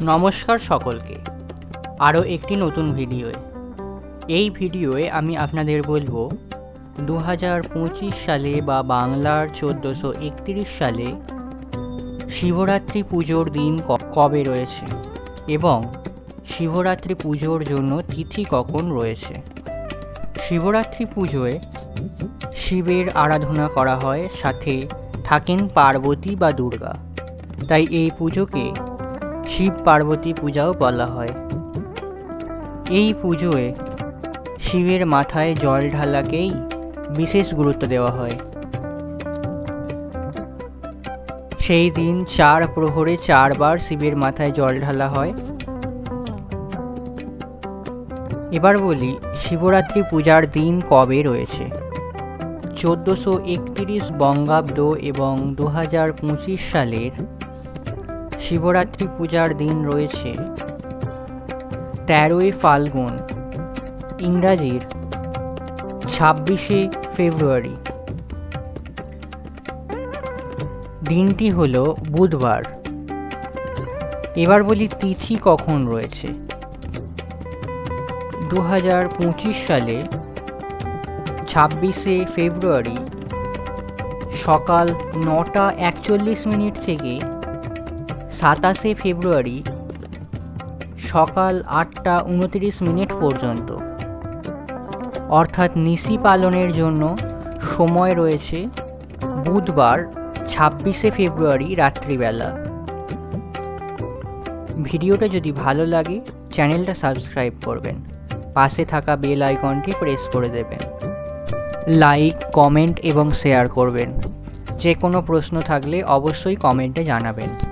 নমস্কার সকলকে। আরও একটি নতুন ভিডিওয়ে। এই ভিডিওয়ে আমি আপনাদের বলব দু হাজার পঁচিশ সালে বা বাংলার চোদ্দোশো একত্রিশ সালে শিবরাত্রি পুজোর দিন কবে রয়েছে এবং শিবরাত্রি পুজোর জন্য তিথি কখন রয়েছে? শিবরাত্রি পুজোয় শিবের আরাধনা করা হয়, সাথে থাকেন পার্বতী বা দুর্গা। তাই এই পুজোকে শিব পার্বতী পূজাও বলা হয়। এই পুজোয় শিবের মাথায় জল ঢালাকেই বিশেষ গুরুত্ব দেওয়া হয়। সেই দিন চার প্রহরে চারবার শিবের মাথায় জল ঢালা হয়। এবার বলি, শিবরাত্রি পূজার দিন কবে রয়েছে? চোদ্দোশো একতিরিশ বঙ্গাব্দ এবং দু হাজার পঁচিশ সালের শিবরাত্রি পূজার দিন রয়েছে তেরোই ফাল্গুন, ইংরাজির ছাব্বিশে ফেব্রুয়ারি। দিনটি হল বুধবার। এবার বলি তিথি কখন রয়েছে। দু হাজার পঁচিশ সালে ছাব্বিশে ফেব্রুয়ারি সকাল নটা একচল্লিশ মিনিট থেকে সাতাশে ফেব্রুয়ারি সকাল আটটা উনত্রিশ মিনিট পর্যন্ত। অর্থাৎ নিশি পালনের জন্য সময় রয়েছে বুধবার ছাব্বিশে ফেব্রুয়ারি রাত্রিবেলা। ভিডিওটা যদি ভালো লাগে, চ্যানেলটা সাবস্ক্রাইব করবেন। পাশে থাকা বেল আইকনটি প্রেস করে দেবেন। লাইক, কমেন্ট এবং শেয়ার করবেন। যে কোনো প্রশ্ন থাকলে অবশ্যই কমেন্টে জানাবেন।